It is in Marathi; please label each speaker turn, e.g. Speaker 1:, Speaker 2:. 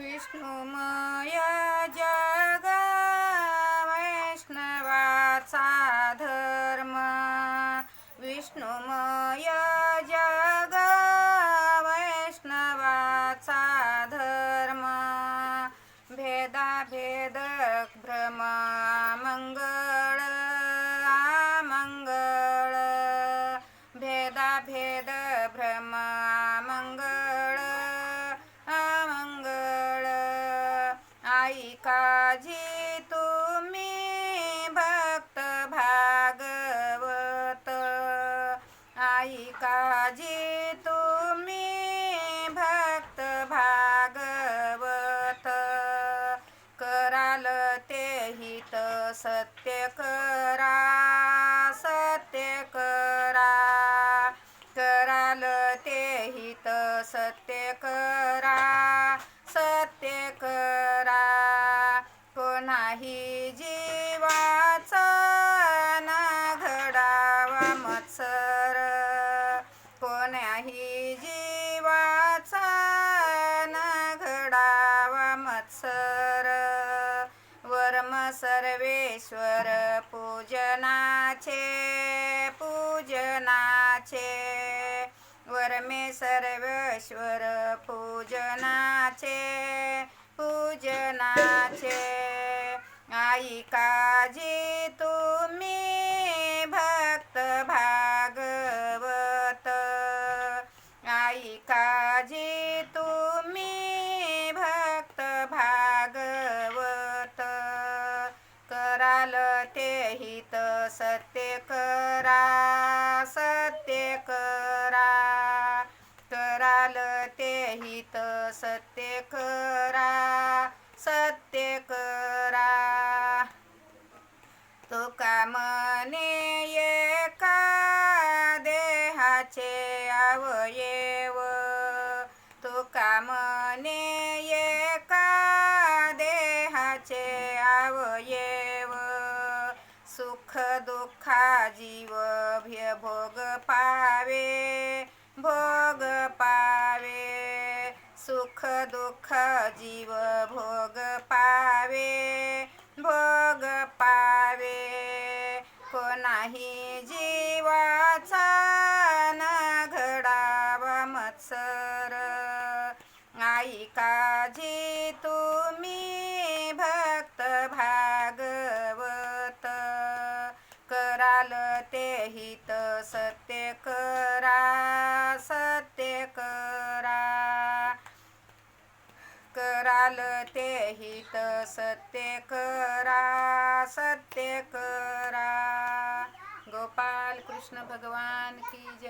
Speaker 1: विष्णुमय जग वैष्णवाचा धर्म. विष्णुमय जग वैष्णवाचा धर्म. भेदाभेद भ्रम मंगळ मंगळ भेदाभेद भ्रम काजी तुम्ही भक्त भागवत. आई काजी तुम्ही भक्त भागवत. कराल ते हित सत्य करा सत्य करा. कराल ते हित सत्य करा. नाही जीवाचा ना घडावा मत्सर. कोण्याही जीवाचा ना घडावा मत्सर. वर्म सर्वेश्वर पूजनाचे पूजनाचे. वर्मे सर्वेश्वर पूजनाचे पूजनाचे. आई काजी तुम्ही भक्त भागवत. आई काजी तुम्ही भक्त भागवत. कराल ते हित सत्य करा सत्य करा. कराल ते हित सत्य करा सत्य करा. तुका मने एका देहाचे अवयव. तुका मने एका देहाचे अवयव. सुख दुःखा जीव भ्य भोग पावे भोग पावे. सुख दुःख जीव भोग नाही जीवाचा न घडावा मत्सर. आई काजी तुम्ही भक्त भागवत. कराल ते हित सत्य करा सत्य करा. कराल ते हित सत्य करा सत्य करा. કૃષ્ણ ભગવાન કી જય